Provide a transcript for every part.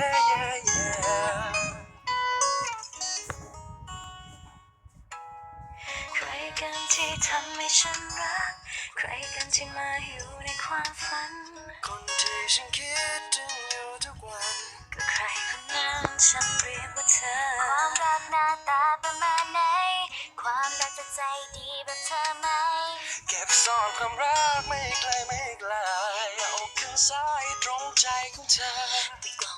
yeah yeah yeah ใครกันที่ทำให้ฉันรัก ใครกันที่มาอยู่ในความฝัน คนที่ฉันคิดถึงอยู่ทุกวัน ก็ใครคนนั้นฉันเรียกว่าเธอ ความรักหน้าตาประมาณไหน ความรักจะใจดีแบบเธอไหม เก็บซ่อนความรักไม่ไกลไม่ไกลหน้าอกข้างซ้ายตรงใจของเธอมีกล่อง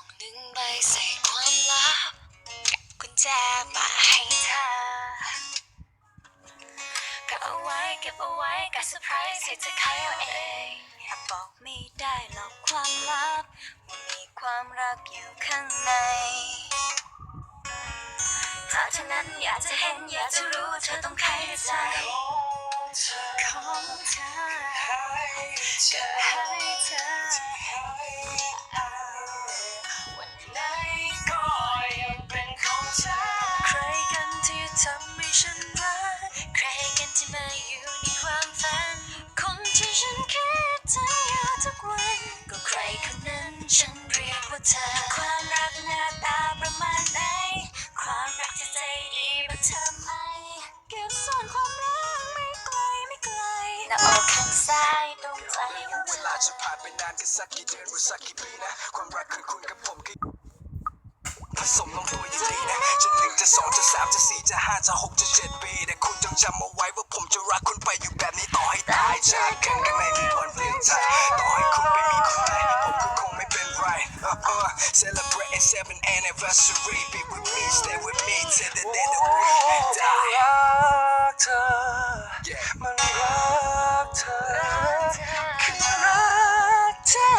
ก็บเอาไว้กับเซอร์ไพรส์ให้เธอใครเอาเองแอบบอกไม่ได้หรอกความลับว่ามีความรักอยู่ข้างในถ้าเธอนั้นอยากจะเห็นอยากจะรู้เธอต้องใครใจเธอของเธอให้เธอให้เธอ ฉันเรียกว่าเธอ ความรักหน้าตาประมาณไหน ความรักจะใจดีแบบเธอไหมเก็บซ่อนความรักไม่ไกลไม่ไกลหน้าอกข้างซ้ายตรงใจของเวเธลาอ จะผ่านไปนานแค่สักกี่เดือนหรือสักกี่ปีนะ ความรักของคุณกับผมคือผสมลงตัวอย่างดีนะ จะหนึ่งจะสองจะสามจะสี่จะห้าจะหกจะเจ็ดปีแต่คุณจงจำเอาไว้ว่า Celebrating seven anniversary Be with me, stay with me till the day that we die รักเธอ มันรักเธอ คือรักเธอ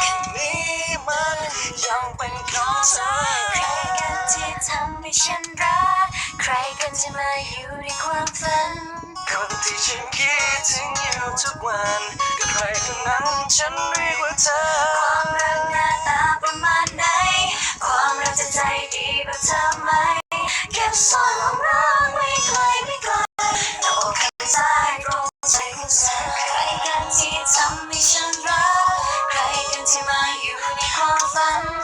แค่นี้มันยังเป็นของเธอ ใครกันที่ทำให้ฉันรัก ใครกันที่มาอยู่ในความฝัน คนที่ฉันคิดถึงอยู่ทุกวันก็ใครคนนั้นฉันเรียกว่าเธอ ความรักหน้า ซ่อนความรักไม่ไกลไม่กลแตกใต้ตรใจคุแสนใครกันที่ทำให้ฉันรัก ใครกันที่มาอยู่ในความฝัน